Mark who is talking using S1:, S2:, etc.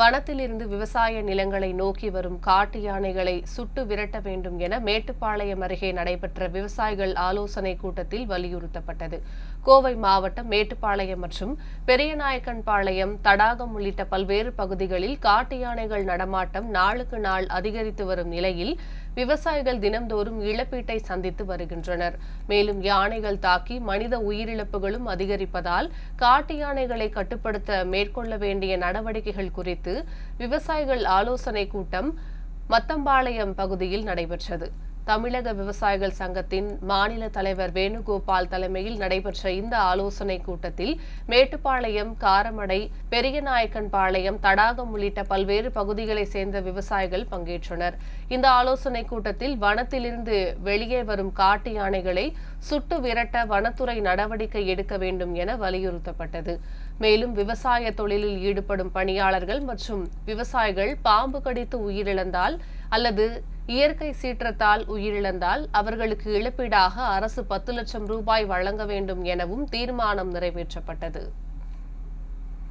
S1: வனத்திலிருந்து விவசாய நிலங்களை நோக்கி வரும் காட்டு யானைகளை சுட்டு விரட்ட வேண்டும் என மேட்டுப்பாளையம் அருகே நடைபெற்ற விவசாயிகள் ஆலோசனை கூட்டத்தில் வலியுறுத்தப்பட்டது. கோவை மாவட்டம் மேட்டுப்பாளையம் மற்றும் பெரியநாயக்கன்பாளையம் தடாகம் உள்ளிட்ட பல்வேறு பகுதிகளில் காட்டு யானைகள் நடமாட்டம் நாளுக்கு நாள் அதிகரித்து வரும் நிலையில் விவசாயிகள் தினம்தோறும் இழப்பீட்டை சந்தித்து வருகின்றனர். மேலும் யானைகள் தாக்கி மனித உயிரிழப்புகளும் அதிகரிப்பதால் காட்டு யானைகளை கட்டுப்படுத்த மேற்கொள்ள வேண்டிய நடவடிக்கைகள் குறித்து விவசாயிகள் ஆலோசனை கூட்டம் மத்தம்பாளையம் பகுதியில் நடைபெற்றது. தமிழக விவசாயிகள் சங்கத்தின் மாநில தலைவர் வேணுகோபால் தலைமையில் நடைபெற்ற இந்த ஆலோசனை கூட்டத்தில் மேட்டுப்பாளையம் காரமடை பெரியநாயக்கன்பாளையம் தடாகம் உள்ளிட்ட பல்வேறு பகுதிகளைச் சேர்ந்த விவசாயிகள் பங்கேற்றனர். இந்த ஆலோசனை கூட்டத்தில் வனத்திலிருந்து வெளியே வரும் காட்டு யானைகளை சுட்டு விரட்ட வனத்துறை நடவடிக்கை எடுக்க வேண்டும் என வலியுறுத்தப்பட்டது. மேலும் விவசாய தொழிலில் ஈடுபடும் பணியாளர்கள் மற்றும் விவசாயிகள் பாம்பு கடித்து உயிரிழந்தால் அல்லது இயற்கை சீற்றத்தால் உயிரிழந்தால் அவர்களுக்கு இழப்பீடாக அரசு பத்து லட்சம் ரூபாய் வழங்க வேண்டும் எனவும் தீர்மானம் நிறைவேற்றப்பட்டது.